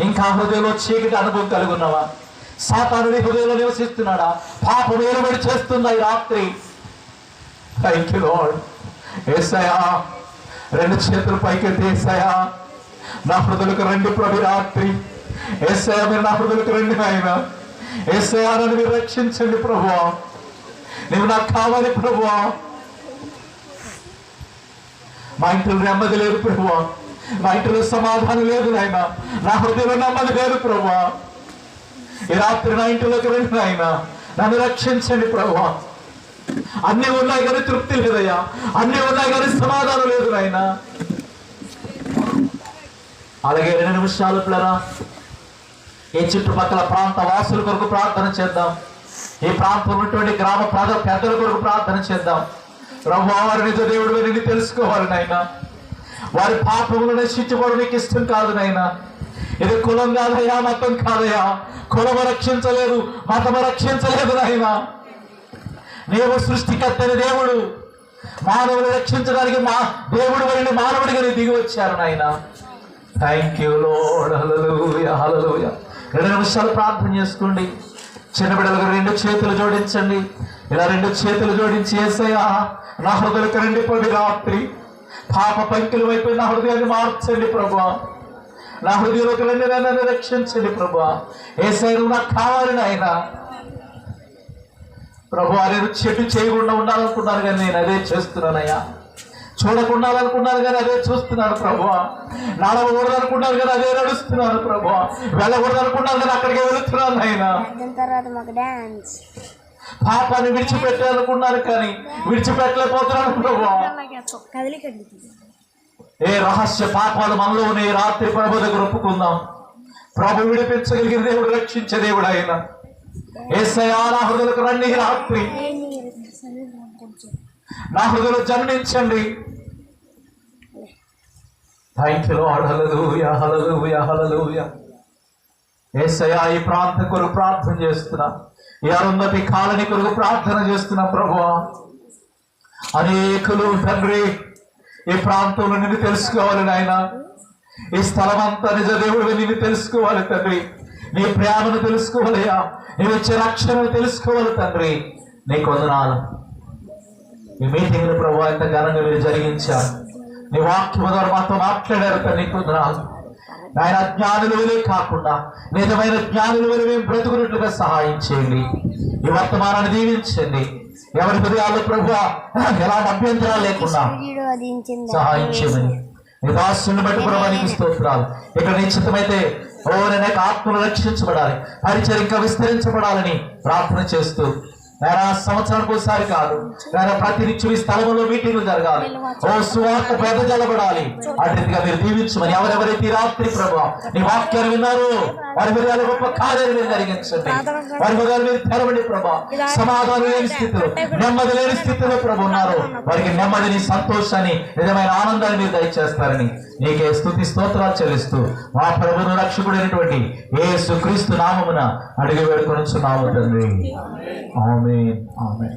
ఇంకా హృదయంలో చీకటి అనుభవం కలిగి ఉన్నావా? సాతానుడి హృదయంలో నివసిస్తున్నాడా? పాపం ఏలుబడి చేస్తున్నా ఈ రాత్రి. ఏసయా రెండు చేతులు పైకి ఏసయా నా హృదయలకు రెండు ప్రభు రాత్రి. ఏసయా మీరు నా హృదయలకు రెండు ఆయన ఏసయా నన్ను మీరు రక్షించండి ప్రభు. నువ్వు నాకు కావాలి ప్రభు. మా ఇంట్లో నెమ్మది లేదు ప్రభువా నా ఇంట్లో సమాధానం లేదు నాయన. నా హృదయంలో నమ్మది లేదు ప్రభా. ఈ రాత్రి నా ఇంటిలోకి రండి నాయన. నన్ను రక్షించండి ప్రభా. అన్ని ఉన్నాయి కానీ తృప్తి లేదయ్యా. అన్ని ఉన్నాయి కానీ సమాధానం లేదు నాయన. అలాగే రెండు నిమిషాలు పిల్లరా. ఈ చుట్టుపక్కల ప్రాంత వాసుల కొరకు ప్రార్థన చేద్దాం. ఈ ప్రాంతంలో ఉన్నటువంటి గ్రామ ప్రజ పెద్దల కొరకు ప్రార్థన చేద్దాం. ప్రభు నిజ దేవుడు నిన్ను తెలుసుకోవాలి నాయన. వారి పాపములు నశించుకోవడం నీకు ఇష్టం కాదు నాయన. ఇది కులం కాదయా మతం కాదయా కులము రక్షించలేదు మతము రక్షించలేదు నాయన. నీవు సృష్టికర్తని దేవుడు. మానవుని రక్షించడానికి మా దేవుడు వెళ్ళి మానవుడిగా దిగి వచ్చారు నాయన. థ్యాంక్ యూ లోడ్ హల్లెలూయా రెండు నిమిషాలు ప్రార్థన చేసుకోండి. చిన్న బిడ్డలకు రెండు చేతులు జోడించండి. ఇలా రెండు చేతులు జోడించి ఏసయ్యా నా హృదయకు రెండు పడి రాత్రి పాప పంకిల వైపు నా హృదయాన్ని మార్చండి ప్రభా. నా హృదయంలోకి నన్ను రక్షించండి ప్రభా. ఏసై నువ్వు నాకు కావాలి నాయనా ప్రభు నేను చెట్టు చేయకుండా ఉండాలనుకున్నాను కానీ నేను అదే చేస్తున్నానయ్యా చూడకుండా అనుకున్నాను కానీ అదే చూస్తున్నాను ప్రభు. నడవకూడదు అనుకున్నాను కానీ అదే నడుస్తున్నాను ప్రభు. వెళ్ళకూడదు అనుకున్నాను కానీ అక్కడికి వెళుతున్నాను ఆయన. పాపాన్ని విడిచిపెట్టాలనుకున్నాను కానీ విడిచిపెట్టలేకపోతున్నాను ప్రభు. ఏ రహస్య పాపాలు మనలోనే రాత్రి ప్రభు దగ్గర ఒప్పుకుందాం. ప్రభు విడిపించగలిగిన దేవుడు రక్షించే దేవుడు ఆయన. ఏసయ్యా నా రండి రాత్రి. నా హృదయంలో జన్మించండి. Thank you lord hallelujah hallelujah ఏసయా ఈ ప్రాంత కొరకు ప్రార్థన చేస్తున్నా. ఈ అరుంధతి కాలనీ కొరకు ప్రార్థన చేస్తున్నా ప్రభు అనేకులు తండ్రి ఈ ప్రాంతంలో నిన్ను తెలుసుకోవాలి నాయన. ఈ స్థలం అంతా నిజ దేవుడు నిన్ను తెలుసుకోవాలి తండ్రి. నీ ప్రేమను తెలుసుకోవాలయ్యా. నీ వచ్చే రక్షణను తెలుసుకోవాలి తండ్రి. నీకు వందనాలు. ఈ మీటింగ్ ప్రభు ఎంత ఘనంగా మీరు జరిగించారు. నీ వాక్యం ద్వారా మాతో మాట్లాడారు తండ్రి నీకు వందనాలు. ఆయన జ్ఞానులు వలె కాకుండా నిజమైన జ్ఞానులు వలె మేము బ్రతుకున్నట్లుగా సహాయం చేయండి. ఈ వర్తమానాన్ని దీవించండి. ఎవరి హృదయాల్లో ప్రభు ఎలాంటి అభ్యంతరాలు లేకుండా సహాయం చేయమని. నీ దాసుని బట్టి ప్రభానికి స్తోత్రాలు. ఇక్కడ నిశ్చితమైతే ఓ ఆత్మలు రక్షించబడాలి. పరిచయం ఇంకా విస్తరించబడాలని ప్రార్థన చేస్తూ నేను సంవత్సరానికి ఒకసారి కాదు. నేను ప్రతినిత్యం ఈ స్థలంలో మీటింగ్లు జరగాలి. ఓ సువార్త పెద్ద జలబడాలి అటుగా మీరు దీవించమని ఎవరెవరైతే రాత్రి ప్రభు నీ వాక్యాలు విన్నారు వారి హృదయాలు గొప్ప కార్యాలు మీరు జరిగించండి వారి హృదయాలు మీరు తెరవండి ప్రభా. సమాధానం లేని స్థితిలో నెమ్మది లేని స్థితిలో ప్రభు ఉన్నారు. వారికి నెమ్మదిని సంతోషాన్ని నిజమైన ఆనందాన్ని మీరు దయచేస్తారని నీకే స్థుతి స్తోత్రాలు చెల్లిస్తూ మా ప్రభును రక్షకుడైనటువంటి ఏ సుక్రీస్తు నామమున అడిగి వేడుకొని నామ తండ్రి. ఆమె ఆమె